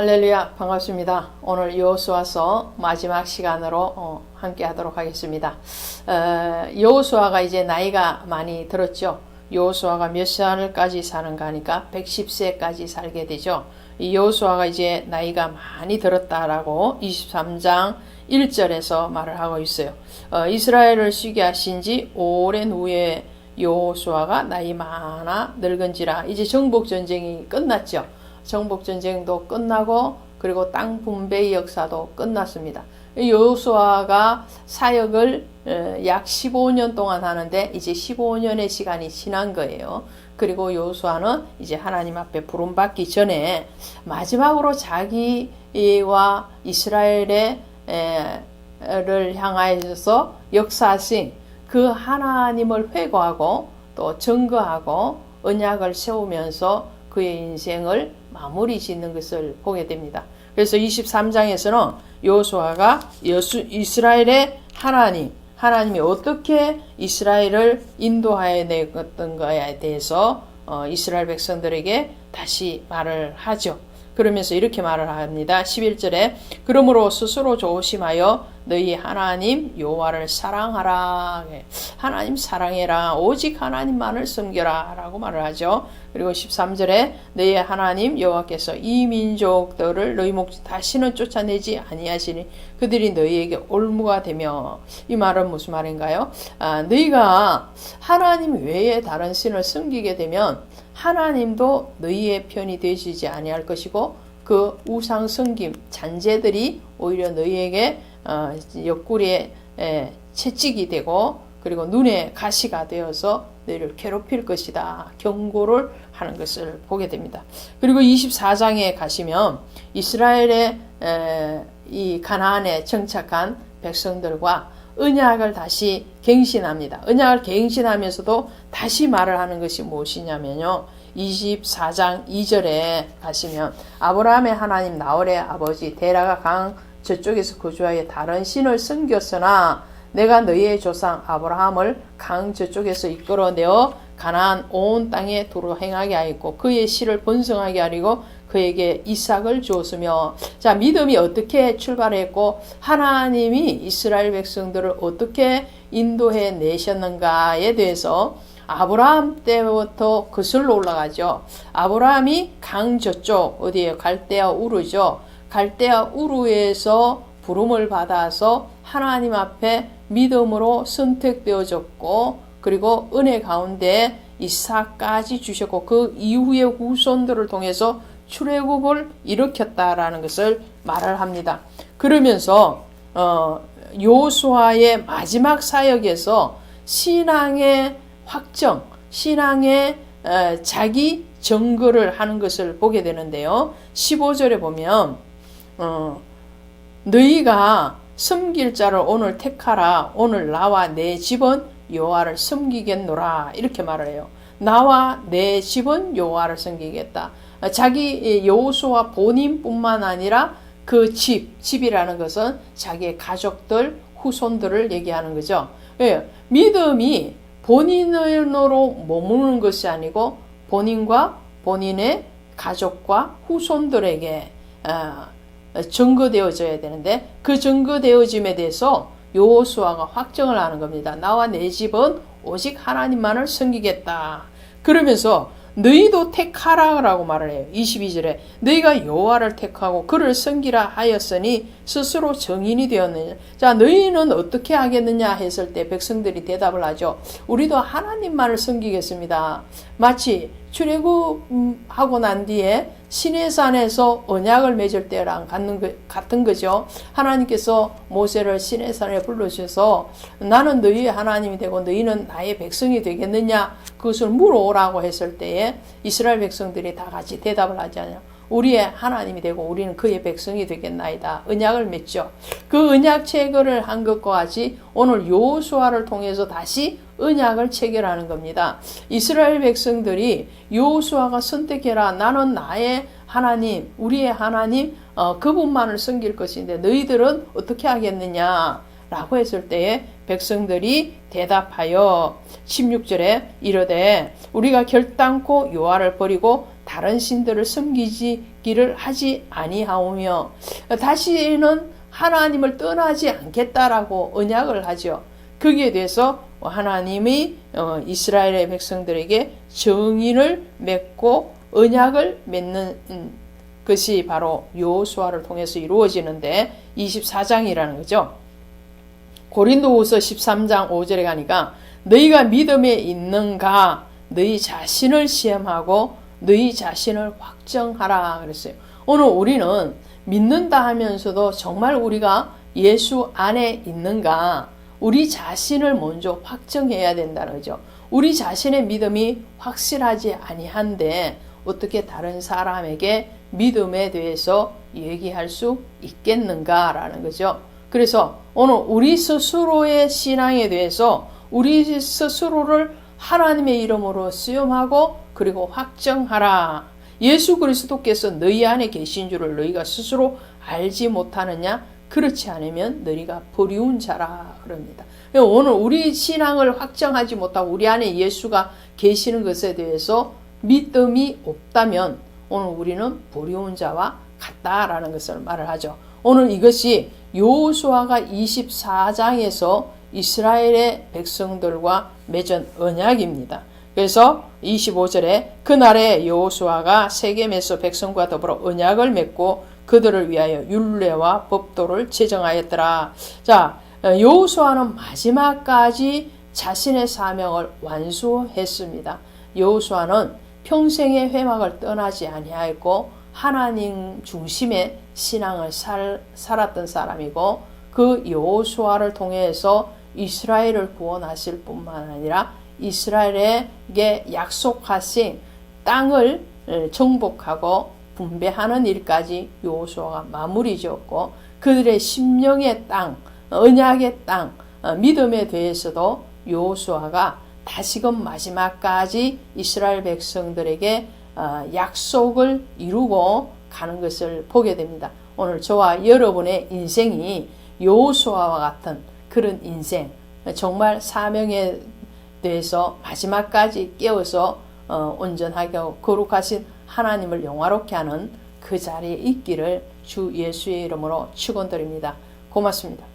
할렐루야 반갑습니다. 오늘 여호수아서 마지막 시간으로 어, 함께 하도록 하겠습니다. 어, 여호수아가 이제 나이가 많이 들었죠. 여호수아가 몇 살까지 사는가 하니까 110세까지 살게 되죠. 이 여호수아가 이제 나이가 많이 들었다라고 23장 1절에서 말을 하고 있어요. 어, 이스라엘을 쉬게 하신 지 오랜 후에 여호수아가 나이 많아 늙은지라 이제 정복 전쟁이 끝났죠. 정복 전쟁도 끝나고 그리고 땅 분배의 역사도 끝났습니다. 여호수아가 사역을 어, 약 15년 동안 하는데 이제 15년의 시간이 지난 거예요. 그리고 여호수아는 이제 하나님 앞에 부름 받기 전에 마지막으로 자기와 이스라엘의 를 향하여서 역사하신 그 하나님을 회고하고 또 증거하고 언약을 세우면서 그의 인생을 마무리 짓는 것을 보게 됩니다. 그래서 23장에서는 여호수아가 이스라엘의 하나님, 하나님이 어떻게 이스라엘을 인도하여 내었던 거에 대해서 어, 이스라엘 백성들에게 다시 말을 하죠. 그러면서 이렇게 말을 합니다. 11절에 그러므로 스스로 조심하여 너희 하나님 여호와를 사랑하라. 하나님 사랑해라. 오직 하나님만을 섬겨라. 라고 말을 하죠. 그리고 13절에 너희 하나님 여호와께서 이 민족들을 너희 목 다시는 쫓아내지 아니하시니 그들이 너희에게 올무가 되며 이 말은 무슨 말인가요? 아, 너희가 하나님 외에 다른 신을 섬기게 되면 하나님도 너희의 편이 되시지 아니할 것이고 그 우상 섬김 잔재들이 오히려 너희에게 어, 옆구리에 에, 채찍이 되고 그리고 눈에 가시가 되어서 너희를 괴롭힐 것이다. 경고를 하는 것을 보게 됩니다. 그리고 24장에 가시면 이스라엘의 에, 이 가나안에 정착한 백성들과 언약을 다시 갱신합니다. 언약을 갱신하면서도 다시 말을 하는 것이 무엇이냐면요. 24장 2절에 가시면 아브라함의 하나님 나홀의 아버지 데라가 강 저쪽에서 거주하여 다른 신을 섬겼으나 내가 너희의 조상 아브라함을 강 저쪽에서 이끌어내어 가나안 온 땅에 도로 행하게 하였고 그의 씨를 번성하게 하리고 그에게 이삭을 주었으며 자 믿음이 어떻게 출발했고 하나님이 이스라엘 백성들을 어떻게 인도해 내셨는가에 대해서 아브라함 때부터 거슬러 올라가죠. 아브라함이 강 저쪽 어디에 갈대아 우르죠. 갈대아 우르에서 부름을 받아서 하나님 앞에 믿음으로 선택되어졌고 그리고 은혜 가운데 이삭까지 주셨고 그 이후의 후손들을 통해서 출애굽을 일으켰다라는 것을 말을 합니다. 그러면서 어, 요수아의 마지막 사역에서 신앙의 확정, 신앙의 어, 자기 정거를 하는 것을 보게 되는데요. 15절에 보면 어, 너희가 섬길 자를 오늘 택하라. 오늘 나와 내 집은 여호와를 섬기겠노라. 이렇게 말을 해요. 나와 내 집은 여호와를 섬기겠다. 자기 여호수아 본인뿐만 아니라 그 집, 집이라는 것은 자기의 가족들, 후손들을 얘기하는 거죠. 예, 믿음이 본인으로 머무는 것이 아니고 본인과 본인의 가족과 후손들에게 어, 증거되어져야 되는데 그 증거되어짐에 대해서 여호수아가 확정을 하는 겁니다. 나와 내 집은 오직 하나님만을 섬기겠다. 그러면서 너희도 택하라라고 말을 해요. 22절에 너희가 여호와를 택하고 그를 섬기라 하였으니 스스로 정인이 되었느냐. 자, 너희는 어떻게 하겠느냐 했을 때 백성들이 대답을 하죠. 우리도 하나님만을 섬기겠습니다. 마치 출애굽하고 난 뒤에 시내산에서 언약을 맺을 때랑 같은 거죠. 하나님께서 모세를 시내산에 불러주셔서 나는 너희의 하나님이 되고 너희는 나의 백성이 되겠느냐 그것을 물어오라고 했을 때에 이스라엘 백성들이 다 같이 대답을 하잖아요. 우리의 하나님이 되고 우리는 그의 백성이 되겠나이다. 언약을 맺죠. 그 언약 체결을 한 것과 같이 오늘 요수아를 통해서 다시 언약을 체결하는 겁니다. 이스라엘 백성들이 요수아가 선택해라. 나는 나의 하나님, 우리의 하나님, 어, 그분만을 섬길 것인데 너희들은 어떻게 하겠느냐? 라고 했을 때에 백성들이 대답하여 16절에 이르되 우리가 결단코 요하를 버리고 다른 신들을 섬기기를 하지 아니하오며 다시는 하나님을 떠나지 않겠다라고 언약을 하죠. 거기에 대해서 하나님이 어, 이스라엘의 백성들에게 정인을 맺고 언약을 맺는 음, 것이 바로 요수아를 통해서 이루어지는데 24장이라는 거죠. 고린도후서 13장 5절에 가니까 너희가 믿음에 있는가 너희 자신을 시험하고 너희 자신을 확정하라 그랬어요. 오늘 우리는 믿는다 하면서도 정말 우리가 예수 안에 있는가 우리 자신을 먼저 확정해야 된다는 거죠. 우리 자신의 믿음이 확실하지 아니한데 어떻게 다른 사람에게 믿음에 대해서 얘기할 수 있겠는가라는 거죠. 그래서 오늘 우리 스스로의 신앙에 대해서 우리 스스로를 하나님의 이름으로 수용하고 그리고 확정하라. 예수 그리스도께서 너희 안에 계신 줄을 너희가 스스로 알지 못하느냐? 그렇지 않으면 너희가 버리운 자라 그럽니다. 오늘 우리 신앙을 확정하지 못하고 우리 안에 예수가 계시는 것에 대해서 믿음이 없다면 오늘 우리는 버리운 자와 같다라는 것을 말을 하죠. 오늘 이것이 여호수아가 24장에서 이스라엘의 백성들과 맺은 언약입니다. 그래서 25절에 그날에 여호수아가 세겜에서 백성과 더불어 언약을 맺고 그들을 위하여 율례와 법도를 제정하였더라. 자, 여호수아는 마지막까지 자신의 사명을 완수했습니다. 여호수아는 평생의 회막을 떠나지 아니하였고 하나님 중심의 신앙을 살, 살았던 사람이고 그 여호수아를 통해서 이스라엘을 구원하실 뿐만 아니라 이스라엘에게 약속하신 땅을 정복하고 분배하는 일까지 여호수아가 마무리 지었고 그들의 심령의 땅, 언약의 땅, 어, 믿음에 대해서도 여호수아가 다시금 마지막까지 이스라엘 백성들에게 어, 약속을 이루고 가는 것을 보게 됩니다. 오늘 저와 여러분의 인생이 여호수아와 같은 그런 인생, 정말 사명에 대해서 마지막까지 깨어서 어, 온전하게 거룩하신 하나님을 영화롭게 하는 그 자리에 있기를 주 예수의 이름으로 축원드립니다. 고맙습니다.